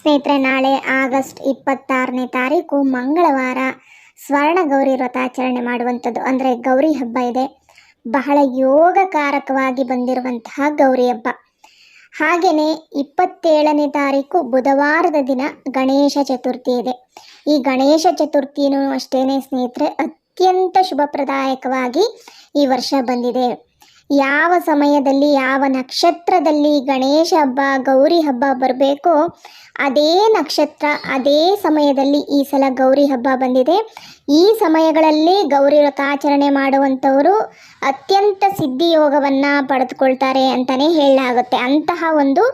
ಸ್ನೇಹಿತರೆ, ನಾಳೆ ಆಗಸ್ಟ್ ಇಪ್ಪತ್ತಾರನೇ ತಾರೀಕು ಮಂಗಳವಾರ ಸ್ವರ್ಣ ಗೌರಿ ವ್ರತಾಚರಣೆ ಮಾಡುವಂಥದ್ದು. ಅಂದರೆ ಗೌರಿ ಹಬ್ಬ ಇದೆ. ಬಹಳ ಯೋಗಕಾರಕವಾಗಿ ಬಂದಿರುವಂತಹ ಗೌರಿ ಹಬ್ಬ. ಹಾಗೆಯೇ ಇಪ್ಪತ್ತೇಳನೇ ತಾರೀಕು ಬುಧವಾರದ ದಿನ ಗಣೇಶ ಚತುರ್ಥಿ ಇದೆ. ಈ ಗಣೇಶ ಚತುರ್ಥಿನೂ ಅಷ್ಟೇ ಸ್ನೇಹಿತರೆ, ಅತ್ಯಂತ ಶುಭಪ್ರದಾಯಕವಾಗಿ ಈ ವರ್ಷ ಬಂದಿದೆ. ಯಾವ ಸಮಯದಲ್ಲಿ ಯಾವ ನಕ್ಷತ್ರದಲ್ಲಿ ಗಣೇಶ ಹಬ್ಬ, ಗೌರಿ ಹಬ್ಬ ಬರಬೇಕೋ ಅದೇ ನಕ್ಷತ್ರ, ಅದೇ ಸಮಯದಲ್ಲಿ ಈ ಸಲ ಗೌರಿ ಹಬ್ಬ ಬಂದಿದೆ. ಈ ಸಮಯಗಳಲ್ಲಿ ಗೌರಿ ವ್ರತಾಚರಣೆ ಮಾಡುವಂಥವರು ಅತ್ಯಂತ ಸಿದ್ಧಿಯೋಗವನ್ನು ಪಡೆದುಕೊಳ್ತಾರೆ ಅಂತಲೇ ಹೇಳಲಾಗುತ್ತೆ. ಅಂತಹ ಒಂದು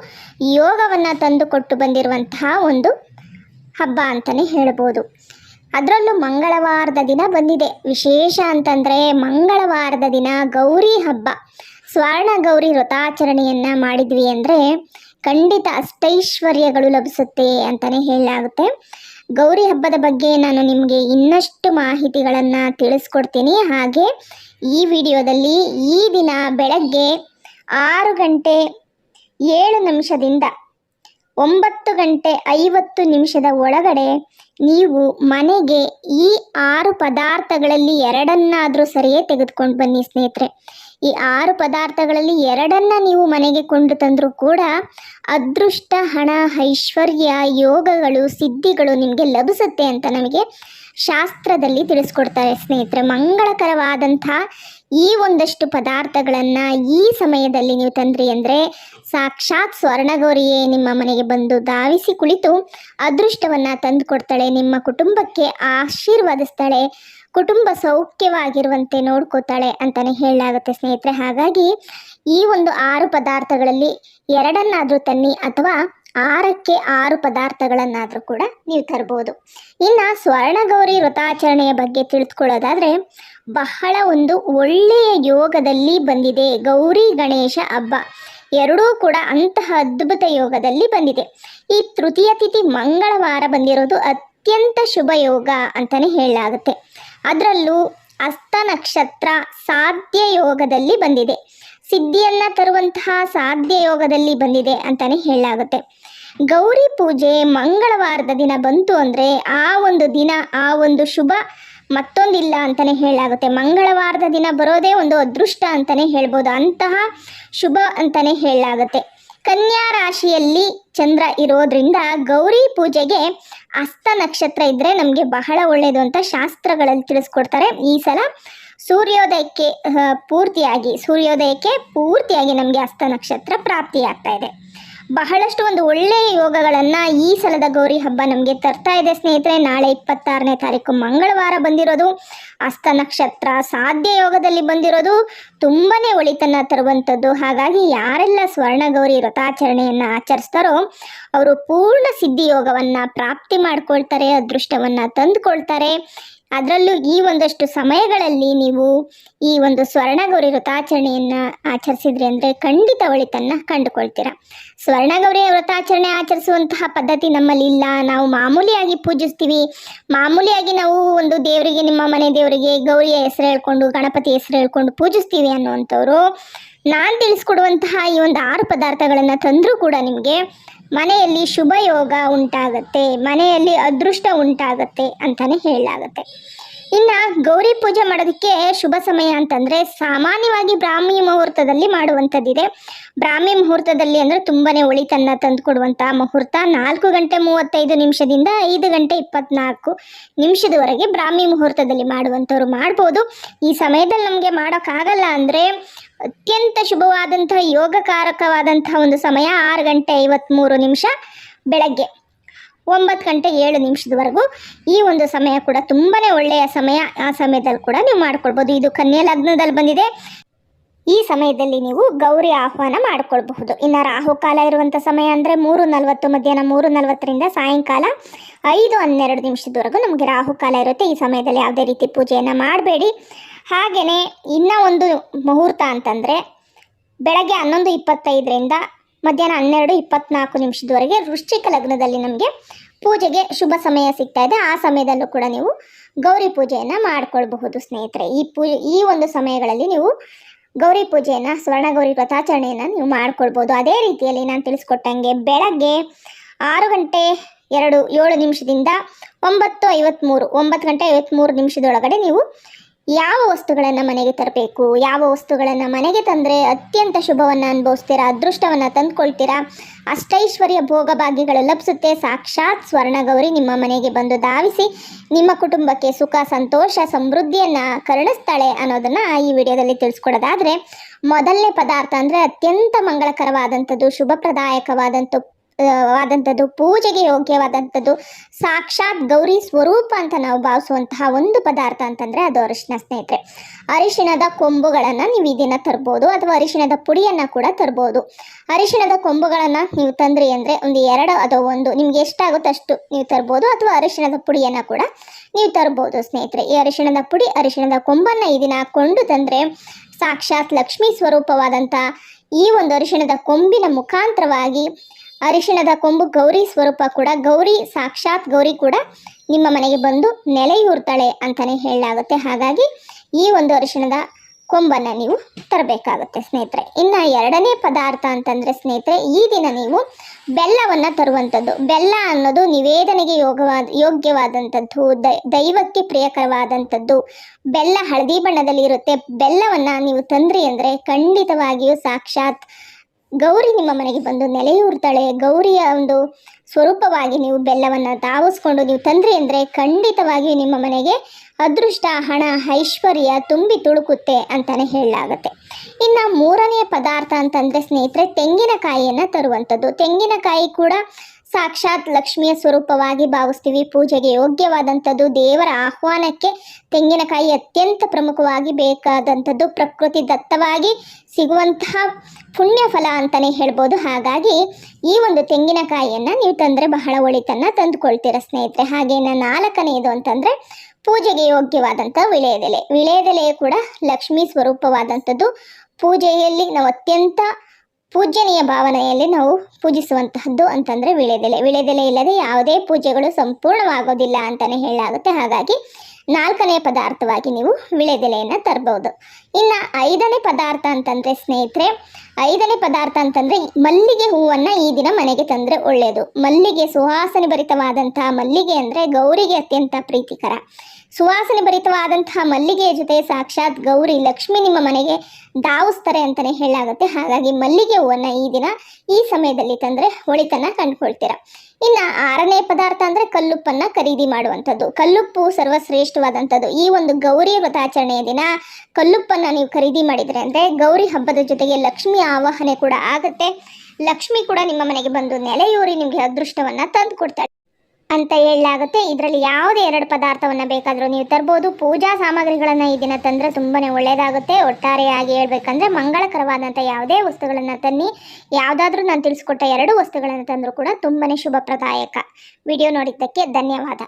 ಯೋಗವನ್ನು ತಂದುಕೊಟ್ಟು ಬಂದಿರುವಂತಹ ಒಂದು ಹಬ್ಬ ಅಂತಲೇ ಹೇಳ್ಬೋದು. ಅದರಲ್ಲೂ ಮಂಗಳವಾರದ ದಿನ ಬಂದಿದೆ. ವಿಶೇಷ ಅಂತಂದರೆ ಮಂಗಳವಾರದ ದಿನ ಗೌರಿ ಹಬ್ಬ. ಸ್ವರ್ಣ ಗೌರಿ ವ್ರತಾಚರಣೆಯನ್ನು ಮಾಡಿದ್ವಿ ಅಂದರೆ ಖಂಡಿತ ಅಷ್ಟೈಶ್ವರ್ಯಗಳು ಲಭಿಸುತ್ತೆ ಅಂತಲೇ ಹೇಳಲಾಗುತ್ತೆ. ಗೌರಿ ಹಬ್ಬದ ಬಗ್ಗೆ ನಾನು ನಿಮಗೆ ಇನ್ನಷ್ಟು ಮಾಹಿತಿಗಳನ್ನು ತಿಳಿಸ್ಕೊಡ್ತೀನಿ. ಹಾಗೆ ಈ ವಿಡಿಯೋದಲ್ಲಿ ಈ ದಿನ ಬೆಳಗ್ಗೆ ಆರು ಗಂಟೆ ಏಳು ನಿಮಿಷದಿಂದ ಒಂಬತ್ತು ಗಂಟೆ ಐವತ್ತು ನಿಮಿಷದ ಒಳಗಡೆ ನೀವು ಮನೆಗೆ ಈ ಆರು ಪದಾರ್ಥಗಳಲ್ಲಿ ಎರಡನ್ನಾದರೂ ಸರಿಯೇ ತೆಗೆದುಕೊಂಡು ಬನ್ನಿ ಸ್ನೇಹಿತರೆ. ಈ ಆರು ಪದಾರ್ಥಗಳಲ್ಲಿ ಎರಡನ್ನ ನೀವು ಮನೆಗೆ ಕೊಂಡು ತಂದರೂ ಕೂಡ ಅದೃಷ್ಟ, ಹಣ, ಐಶ್ವರ್ಯ, ಯೋಗಗಳು, ಸಿದ್ಧಿಗಳು ನಿಮಗೆ ಲಭಿಸುತ್ತೆ ಅಂತ ನಮಗೆ ಶಾಸ್ತ್ರದಲ್ಲಿ ತಿಳಿಸ್ಕೊಡ್ತಾರೆ ಸ್ನೇಹಿತರೆ. ಮಂಗಳಕರವಾದಂಥ ಈ ಒಂದಷ್ಟು ಪದಾರ್ಥಗಳನ್ನು ಈ ಸಮಯದಲ್ಲಿ ನೀವು ತಂದ್ರಿ ಅಂದರೆ ಸಾಕ್ಷಾತ್ ಸ್ವರ್ಣಗೌರಿಯೇ ನಿಮ್ಮ ಮನೆಗೆ ಬಂದು ಧಾವಿಸಿ ಕುಳಿತು ಅದೃಷ್ಟವನ್ನು ತಂದುಕೊಡ್ತಾಳೆ ನಿಮ್ಮ ಕುಟುಂಬಕ್ಕೆ ಆಶೀರ್ವದಿಸ್ತಾಳೆ ಕುಟುಂಬ ಸೌಖ್ಯವಾಗಿರುವಂತೆ ನೋಡ್ಕೋತಾಳೆ ಅಂತಲೇ ಹೇಳಲಾಗುತ್ತೆ ಸ್ನೇಹಿತರೆ. ಹಾಗಾಗಿ ಈ ಒಂದು ಆರು ಪದಾರ್ಥಗಳಲ್ಲಿ ಎರಡನ್ನಾದರೂ ತನ್ನಿ ಅಥವಾ ಆರಕ್ಕೆ ಆರು ಪದಾರ್ಥಗಳನ್ನಾದರೂ ಕೂಡ ನೀವು ತರ್ಬೋದು. ಇನ್ನು ಸ್ವರ್ಣಗೌರಿ ವ್ರತಾಚರಣೆಯ ಬಗ್ಗೆ ತಿಳಿದುಕೊಳ್ಳೋದಾದರೆ ಬಹಳ ಒಂದು ಒಳ್ಳೆಯ ಯೋಗದಲ್ಲಿ ಬಂದಿದೆ. ಗೌರಿ ಗಣೇಶ ಹಬ್ಬ ಎರಡೂ ಕೂಡ ಅಂತಹ ಅದ್ಭುತ ಯೋಗದಲ್ಲಿ ಬಂದಿದೆ. ಈ ತೃತೀಯ ತಿಥಿ ಮಂಗಳವಾರ ಬಂದಿರೋದು ಅತ್ಯಂತ ಶುಭ ಯೋಗ ಅಂತಲೇ ಹೇಳಲಾಗುತ್ತೆ. ಅದರಲ್ಲೂ ಹಸ್ತ ನಕ್ಷತ್ರ ಸಾಧ್ಯ ಯೋಗದಲ್ಲಿ ಬಂದಿದೆ. ಸಿದ್ಧಿಯನ್ನು ತರುವಂತಹ ಸಾಧ್ಯ ಯೋಗದಲ್ಲಿ ಬಂದಿದೆ ಅಂತಲೇ ಹೇಳಲಾಗುತ್ತೆ. ಗೌರಿ ಪೂಜೆ ಮಂಗಳವಾರದ ದಿನ ಬಂತು ಅಂದರೆ ಆ ಒಂದು ದಿನ, ಆ ಒಂದು ಶುಭ ಮತ್ತೊಂದಿಲ್ಲ ಅಂತಲೇ ಹೇಳಲಾಗುತ್ತೆ. ಮಂಗಳವಾರದ ದಿನ ಬರೋದೇ ಒಂದು ಅದೃಷ್ಟ ಅಂತಲೇ ಹೇಳ್ಬೋದು. ಅಂತಹ ಶುಭ ಅಂತಲೇ ಹೇಳಲಾಗುತ್ತೆ. ಕನ್ಯಾ ರಾಶಿಯಲ್ಲಿ ಚಂದ್ರ ಇರೋದ್ರಿಂದ ಗೌರಿ ಪೂಜೆಗೆ ಹಸ್ತ ನಕ್ಷತ್ರ ಇದ್ದರೆ ನಮಗೆ ಬಹಳ ಒಳ್ಳೆಯದು ಅಂತ ಶಾಸ್ತ್ರಗಳಲ್ಲಿ ತಿಳಿಸ್ಕೊಡ್ತಾರೆ. ಈ ಸಲ ಸೂರ್ಯೋದಯಕ್ಕೆ ಪೂರ್ತಿಯಾಗಿ ಸೂರ್ಯೋದಯಕ್ಕೆ ಪೂರ್ತಿಯಾಗಿ ನಮಗೆ ಹಸ್ತ ನಕ್ಷತ್ರ ಪ್ರಾಪ್ತಿಯಾಗ್ತಾ ಇದೆ. ಬಹಳಷ್ಟು ಒಂದು ಒಳ್ಳೆಯ ಯೋಗಗಳನ್ನು ಈ ಸಲದ ಗೌರಿ ಹಬ್ಬ ನಮಗೆ ತರ್ತಾ ಇದೆ ಸ್ನೇಹಿತರೆ. ನಾಳೆ ಇಪ್ಪತ್ತಾರನೇ ತಾರೀಕು ಮಂಗಳವಾರ ಬಂದಿರೋದು. ಹಸ್ತ ನಕ್ಷತ್ರ ಸಾಧ್ಯ ಯೋಗದಲ್ಲಿ ಬಂದಿರೋದು ತುಂಬಾನೇ ಒಳಿತನ್ನ ತರುವಂಥದ್ದು. ಹಾಗಾಗಿ ಯಾರೆಲ್ಲ ಸ್ವರ್ಣಗೌರಿ ವ್ರತಾಚರಣೆಯನ್ನ ಆಚರಿಸ್ತಾರೋ ಅವರು ಪೂರ್ಣ ಸಿದ್ಧಿ ಯೋಗವನ್ನ ಪ್ರಾಪ್ತಿ ಮಾಡ್ಕೊಳ್ತಾರೆ, ಅದೃಷ್ಟವನ್ನ ತಂದುಕೊಳ್ತಾರೆ. ಅದರಲ್ಲೂ ಈ ಒಂದಷ್ಟು ಸಮಯಗಳಲ್ಲಿ ನೀವು ಈ ಒಂದು ಸ್ವರ್ಣಗೌರಿ ವ್ರತಾಚರಣೆಯನ್ನ ಆಚರಿಸಿದ್ರಿ ಅಂದ್ರೆ ಖಂಡಿತ ಒಳಿತನ್ನ ಕಂಡುಕೊಳ್ತೀರಾ. ಸ್ವರ್ಣಗೌರಿಯ ವ್ರತಾಚರಣೆ ಆಚರಿಸುವಂತಹ ಪದ್ಧತಿ ನಮ್ಮಲ್ಲಿ ಇಲ್ಲ. ನಾವು ಮಾಮೂಲಿಯಾಗಿ ಪೂಜಿಸ್ತೀವಿ. ಮಾಮೂಲಿಯಾಗಿ ನಾವು ಒಂದು ದೇವರಿಗೆ, ನಿಮ್ಮ ಮನೆ ದೇವರಿಗೆ ಗೌರಿಯ ಹೆಸರು ಹೇಳ್ಕೊಂಡು, ಗಣಪತಿ ಹೆಸರು ಹೇಳ್ಕೊಂಡು ಪೂಜಿಸ್ತೀವಿ ಅನ್ನುವಂಥವ್ರು. ನಾನು ತಿಳಿಸ್ಕೊಡುವಂತಹ ಈ ಒಂದು ಆರು ಪದಾರ್ಥಗಳನ್ನು ತಂದರೂ ಕೂಡ ನಿಮಗೆ ಮನೆಯಲ್ಲಿ ಶುಭ ಯೋಗ ಉಂಟಾಗತ್ತೆ, ಮನೆಯಲ್ಲಿ ಅದೃಷ್ಟ ಉಂಟಾಗತ್ತೆ ಅಂತಲೇ ಹೇಳಲಾಗತ್ತೆ. ಇನ್ನು ಗೌರಿ ಪೂಜೆ ಮಾಡೋದಕ್ಕೆ ಶುಭ ಸಮಯ ಅಂತಂದ್ರೆ ಸಾಮಾನ್ಯವಾಗಿ ಬ್ರಾಹ್ಮಿ ಮುಹೂರ್ತದಲ್ಲಿ ಮಾಡುವಂಥದ್ದಿದೆ. ಬ್ರಾಹ್ಮಿ ಮುಹೂರ್ತದಲ್ಲಿ ಅಂದರೆ ತುಂಬಾನೇ ಒಳಿತನ್ನ ತಂದುಕೊಡುವಂಥ ಮುಹೂರ್ತ ನಾಲ್ಕು ಗಂಟೆ ಮೂವತ್ತೈದು ನಿಮಿಷದಿಂದ ಐದು ಗಂಟೆ ಇಪ್ಪತ್ನಾಲ್ಕು ನಿಮಿಷದವರೆಗೆ ಬ್ರಾಹ್ಮಿ ಮುಹೂರ್ತದಲ್ಲಿ ಮಾಡುವಂಥವ್ರು ಮಾಡ್ಬೋದು. ಈ ಸಮಯದಲ್ಲಿ ನಮಗೆ ಮಾಡೋಕ್ಕಾಗಲ್ಲ ಅಂದರೆ ಅತ್ಯಂತ ಶುಭವಾದಂತಹ ಯೋಗಕಾರಕವಾದಂತಹ ಒಂದು ಸಮಯ ಆರು ಗಂಟೆ ಐವತ್ತ್ಮೂರು ನಿಮಿಷ ಬೆಳಗ್ಗೆ. ಒಂಬತ್ತು ಗಂಟೆ ಏಳು ನಿಮಿಷದವರೆಗೂ ಈ ಒಂದು ಸಮಯ ಕೂಡ ತುಂಬಾ ಒಳ್ಳೆಯ ಸಮಯ ಆ ಸಮಯದಲ್ಲಿ ಕೂಡ ನೀವು ಮಾಡ್ಕೊಳ್ಬೋದು. ಇದು ಕನ್ಯಾ ಲಗ್ನದಲ್ಲಿ ಬಂದಿದೆ. ಈ ಸಮಯದಲ್ಲಿ ನೀವು ಗೌರಿ ಆಹ್ವಾನ ಮಾಡಿಕೊಳ್ಬಹುದು. ಇನ್ನು ರಾಹುಕಾಲ ಇರುವಂಥ ಸಮಯ ಅಂದರೆ ಮೂರು ನಲವತ್ತು, ಮಧ್ಯಾಹ್ನ ಮೂರು ನಲವತ್ತರಿಂದ ಸಾಯಂಕಾಲ ಐದು ಹನ್ನೆರಡು ನಿಮಿಷದವರೆಗೂ ನಮಗೆ ರಾಹುಕಾಲ ಇರುತ್ತೆ. ಈ ಸಮಯದಲ್ಲಿ ಯಾವುದೇ ರೀತಿ ಪೂಜೆಯನ್ನು ಮಾಡಬೇಡಿ. ಹಾಗೆಯೇ ಇನ್ನೂ ಒಂದು ಮುಹೂರ್ತ ಅಂತಂದರೆ ಬೆಳಗ್ಗೆ ಹನ್ನೊಂದು ಇಪ್ಪತ್ತೈದರಿಂದ ಮಧ್ಯಾಹ್ನ ಹನ್ನೆರಡು ಇಪ್ಪತ್ನಾಲ್ಕು ನಿಮಿಷದವರೆಗೆ ವೃಶ್ಚಿಕ ಲಗ್ನದಲ್ಲಿ ನಮಗೆ ಪೂಜೆಗೆ ಶುಭ ಸಮಯ ಸಿಗ್ತಾ ಇದೆ. ಆ ಸಮಯದಲ್ಲೂ ಕೂಡ ನೀವು ಗೌರಿ ಪೂಜೆಯನ್ನು ಮಾಡಿಕೊಳ್ಬಹುದು ಸ್ನೇಹಿತರೆ. ಈ ಪೂಜೆ ಈ ಒಂದು ಸಮಯಗಳಲ್ಲಿ ನೀವು ಗೌರಿ ಪೂಜೆಯನ್ನು, ಸ್ವರ್ಣ ಗೌರಿ ವ್ರತಾಚರಣೆಯನ್ನು ನೀವು ಮಾಡ್ಕೊಳ್ಬೋದು ಅದೇ ರೀತಿಯಲ್ಲಿ ನಾನು ತಿಳಿಸ್ಕೊಟ್ಟಂಗೆ ಬೆಳಗ್ಗೆ ಆರು ಗಂಟೆ ಎರಡು, ಏಳು ನಿಮಿಷದಿಂದ ಒಂಬತ್ತು ಐವತ್ತ್ಮೂರು ಒಂಬತ್ತು ಗಂಟೆ ಐವತ್ತ್ಮೂರು ನಿಮಿಷದೊಳಗಡೆ ನೀವು ಯಾವ ವಸ್ತುಗಳನ್ನು ಮನೆಗೆ ತರಬೇಕು? ಯಾವ ವಸ್ತುಗಳನ್ನು ಮನೆಗೆ ತಂದರೆ ಅತ್ಯಂತ ಶುಭವನ್ನು ಅನುಭವಿಸ್ತೀರಾ, ಅದೃಷ್ಟವನ್ನು ತಂದುಕೊಳ್ತೀರಾ? ಅಷ್ಟೈಶ್ವರ್ಯ ಭೋಗಭಾಗ್ಯಗಳು ಲಭಿಸುತ್ತೆ. ಸಾಕ್ಷಾತ್ ಸ್ವರ್ಣಗೌರಿ ನಿಮ್ಮ ಮನೆಗೆ ಬಂದು ಧಾವಿಸಿ ನಿಮ್ಮ ಕುಟುಂಬಕ್ಕೆ ಸುಖ, ಸಂತೋಷ, ಸಮೃದ್ಧಿಯನ್ನು ಕರುಣಿಸ್ತಾಳೆ ಅನ್ನೋದನ್ನು ಈ ವಿಡಿಯೋದಲ್ಲಿ ತಿಳಿಸ್ಕೊಡೋದಾದರೆ, ಮೊದಲನೇ ಪದಾರ್ಥ ಅಂದರೆ ಅತ್ಯಂತ ಮಂಗಳಕರವಾದಂಥದ್ದು ಶುಭಪ್ರದಾಯಕವಾದಂಥ ವಾದಂಥದ್ದು, ಪೂಜೆಗೆ ಯೋಗ್ಯವಾದಂಥದ್ದು, ಸಾಕ್ಷಾತ್ ಗೌರಿ ಸ್ವರೂಪ ಅಂತ ನಾವು ಭಾವಿಸುವಂತಹ ಒಂದು ಪದಾರ್ಥ ಅಂತಂದರೆ ಅದು ಅರಿಶಿನ ಸ್ನೇಹಿತರೆ. ಅರಿಶಿಣದ ಕೊಂಬುಗಳನ್ನು ನೀವು ಈ ದಿನ ತರ್ಬೋದು, ಅಥವಾ ಅರಿಶಿಣದ ಪುಡಿಯನ್ನು ಕೂಡ ತರ್ಬೋದು. ಅರಿಶಿಣದ ಕೊಂಬುಗಳನ್ನು ನೀವು ತಂದ್ರಿ ಅಂದರೆ ಒಂದು ಎರಡು ಅಥವಾ ಒಂದು, ನಿಮ್ಗೆ ಎಷ್ಟಾಗುತ್ತೆ ಅಷ್ಟು ನೀವು ತರ್ಬೋದು, ಅಥವಾ ಅರಿಶಿಣದ ಪುಡಿಯನ್ನು ಕೂಡ ನೀವು ತರ್ಬೋದು ಸ್ನೇಹಿತರೆ. ಈ ಅರಿಶಿಣದ ಪುಡಿ, ಅರಿಶಿಣದ ಕೊಂಬನ್ನು ಈ ದಿನ ಕೊಂಡು ತಂದರೆ ಸಾಕ್ಷಾತ್ ಲಕ್ಷ್ಮೀ ಸ್ವರೂಪವಾದಂಥ ಈ ಒಂದು ಅರಿಶಿಣದ ಕೊಂಬಿನ ಮುಖಾಂತರವಾಗಿ ಅರಿಶಿಣದ ಕೊಂಬು ಗೌರಿ ಸ್ವರೂಪ ಕೂಡ, ಗೌರಿ ಸಾಕ್ಷಾತ್ ಗೌರಿ ಕೂಡ ನಿಮ್ಮ ಮನೆಗೆ ಬಂದು ನೆಲೆಯೂರ್ತಾಳೆ ಅಂತಲೇ ಹೇಳಲಾಗುತ್ತೆ. ಹಾಗಾಗಿ ಈ ಒಂದು ಅರಿಶಿಣದ ಕೊಂಬನ್ನು ನೀವು ತರಬೇಕಾಗುತ್ತೆ ಸ್ನೇಹಿತರೆ. ಇನ್ನು ಎರಡನೇ ಪದಾರ್ಥ ಅಂತಂದರೆ ಸ್ನೇಹಿತರೆ, ಈ ದಿನ ನೀವು ಬೆಲ್ಲವನ್ನು ತರುವಂಥದ್ದು. ಬೆಲ್ಲ ಅನ್ನೋದು ನಿವೇದನೆಗೆ ಯೋಗವಾದ, ಯೋಗ್ಯವಾದಂಥದ್ದು ದೈವಕ್ಕೆ ಪ್ರಿಯಕರವಾದಂಥದ್ದು. ಬೆಲ್ಲ ಹಳದಿ ಬಣ್ಣದಲ್ಲಿ ಇರುತ್ತೆ ಬೆಲ್ಲವನ್ನು ನೀವು ತಂದ್ರಿ ಅಂದರೆ ಖಂಡಿತವಾಗಿಯೂ ಸಾಕ್ಷಾತ್ ಗೌರಿ ನಿಮ್ಮ ಮನೆಗೆ ಬಂದು ನೆಲೆಯೂರ್ತಾಳೆ. ಗೌರಿಯ ಒಂದು ಸ್ವರೂಪವಾಗಿ ನೀವು ಬೆಲ್ಲವನ್ನು ತಾವಿಸ್ಕೊಂಡು ನೀವು ತಂದ್ರಿ ಅಂದರೆ ಖಂಡಿತವಾಗಿ ನಿಮ್ಮ ಮನೆಗೆ ಅದೃಷ್ಟ, ಹಣ, ಐಶ್ವರ್ಯ ತುಂಬಿ ತುಳುಕುತ್ತೆ ಅಂತಲೇ ಹೇಳಲಾಗುತ್ತೆ. ಇನ್ನು ಮೂರನೆಯ ಪದಾರ್ಥ ಅಂತಂದರೆ ಸ್ನೇಹಿತರೆ ತೆಂಗಿನಕಾಯಿಯನ್ನು ತರುವಂಥದ್ದು. ತೆಂಗಿನಕಾಯಿ ಕೂಡ ಸಾಕ್ಷಾತ್ ಲಕ್ಷ್ಮಿಯ ಸ್ವರೂಪವಾಗಿ ಭಾವಿಸ್ತೀವಿ. ಪೂಜೆಗೆ ಯೋಗ್ಯವಾದಂಥದ್ದು ದೇವರ ಆಹ್ವಾನಕ್ಕೆ ತೆಂಗಿನಕಾಯಿ ಅತ್ಯಂತ ಪ್ರಮುಖವಾಗಿ ಬೇಕಾದಂಥದ್ದು. ಪ್ರಕೃತಿ ದತ್ತವಾಗಿ ಸಿಗುವಂತಹ ಪುಣ್ಯ ಫಲ ಅಂತಲೇ ಹೇಳ್ಬೋದು. ಹಾಗಾಗಿ ಈ ಒಂದು ತೆಂಗಿನಕಾಯಿಯನ್ನು ನೀವು ತಂದರೆ ಬಹಳ ಒಳಿತನ್ನು ತಂದುಕೊಳ್ತೀರ ಸ್ನೇಹಿತರೆ. ಹಾಗೇನ ನಾಲ್ಕನೆಯದು ಅಂತಂದರೆ ಪೂಜೆಗೆ ಯೋಗ್ಯವಾದಂಥ ವಿಳೆಯದೆಲೆ. ವಿಳೆಯದೆಲೆ ಕೂಡ ಲಕ್ಷ್ಮೀ ಸ್ವರೂಪವಾದಂಥದ್ದು. ಪೂಜೆಯಲ್ಲಿ ನಾವು ಅತ್ಯಂತ ಪೂಜನೀಯ ಭಾವನೆಯಲ್ಲಿ ನಾವು ಪೂಜಿಸುವಂತಹದ್ದು ಅಂತಂದರೆ ವಿಳೆದೆಲೆ. ವಿಳೆದೆಲೆ ಇಲ್ಲದೆ ಯಾವುದೇ ಪೂಜೆಗಳು ಸಂಪೂರ್ಣವಾಗೋದಿಲ್ಲ ಅಂತಲೇ ಹೇಳಲಾಗುತ್ತೆ. ಹಾಗಾಗಿ ನಾಲ್ಕನೇ ಪದಾರ್ಥವಾಗಿ ನೀವು ವಿಳೆದೆಲೆಯನ್ನು ತರಬಹುದು ಇನ್ನು ಐದನೇ ಪದಾರ್ಥ ಅಂತಂದರೆ ಸ್ನೇಹಿತರೆ, ಐದನೇ ಪದಾರ್ಥ ಅಂತಂದರೆ ಮಲ್ಲಿಗೆ ಹೂವನ್ನು ಈ ದಿನ ಮನೆಗೆ ತಂದರೆ ಒಳ್ಳೆಯದು ಮಲ್ಲಿಗೆ ಸುವಾಸನೆ ಭರಿತವಾದಂತಹ ಮಲ್ಲಿಗೆ ಅಂದರೆ ಗೌರಿಗೆ ಅತ್ಯಂತ ಪ್ರೀತಿಕರ. ಸುವಾಸನೆ ಭರಿತವಾದಂತಹ ಮಲ್ಲಿಗೆಯ ಜೊತೆ ಸಾಕ್ಷಾತ್ ಗೌರಿ ಲಕ್ಷ್ಮಿ ನಿಮ್ಮ ಮನೆಗೆ ದಾವಿಸ್ತಾರೆ ಅಂತಲೇ ಹೇಳಾಗುತ್ತೆ ಹಾಗಾಗಿ ಮಲ್ಲಿಗೆ ಹೂವನ್ನು ಈ ದಿನ ಈ ಸಮಯದಲ್ಲಿ ತಂದರೆ ಹೊಳಿತನ್ನ ಕಂಡುಕೊಳ್ತೀರ. ಇನ್ನು ಆರನೇ ಪದಾರ್ಥ ಅಂದರೆ ಕಲ್ಲುಪ್ಪನ್ನು ಖರೀದಿ ಮಾಡುವಂಥದ್ದು. ಕಲ್ಲುಪ್ಪು ಸರ್ವಶ್ರೇಷ್ಠವಾದಂಥದ್ದು. ಈ ಒಂದು ಗೌರಿ ವ್ರತಾಚರಣೆಯ ದಿನ ಕಲ್ಲುಪ್ಪನ್ನು ನೀವು ಖರೀದಿ ಮಾಡಿದರೆ ಅಂದರೆ ಗೌರಿ ಹಬ್ಬದ ಜೊತೆಗೆ ಲಕ್ಷ್ಮಿ ಆವಾಹನೆ ಕೂಡ ಆಗುತ್ತೆ. ಲಕ್ಷ್ಮಿ ಕೂಡ ನಿಮ್ಮ ಮನೆಗೆ ಬಂದು ನೆಲೆಯೂರಿ ನಿಮಗೆ ಅದೃಷ್ಟವನ್ನು ತಂದು ಕೊಡ್ತಾಳೆ. ಅಂತ ಹೇಳಲಾಗುತ್ತೆ. ಇದರಲ್ಲಿ ಯಾವುದೇ ಎರಡು ಪದಾರ್ಥವನ್ನು ಬೇಕಾದರೂ ನೀವು ತರ್ಬೋದು. ಪೂಜಾ ಸಾಮಗ್ರಿಗಳನ್ನು ಈ ದಿನ ತಂದರೆ ತುಂಬಾ ಒಳ್ಳೆಯದಾಗುತ್ತೆ ಒಟ್ಟಾರೆಯಾಗಿ ಹೇಳಬೇಕಂದ್ರೆ ಮಂಗಳಕರವಾದಂಥ ಯಾವುದೇ ವಸ್ತುಗಳನ್ನು ತನ್ನಿ. ಯಾವುದಾದ್ರೂ ನಾನು ತಿಳಿಸ್ಕೊಟ್ಟ ಎರಡು ವಸ್ತುಗಳನ್ನು ತಂದರೂ ಕೂಡ ತುಂಬಾ ಶುಭಪ್ರದಾಯಕ. ವಿಡಿಯೋ ನೋಡಿದ್ದಕ್ಕೆ ಧನ್ಯವಾದ.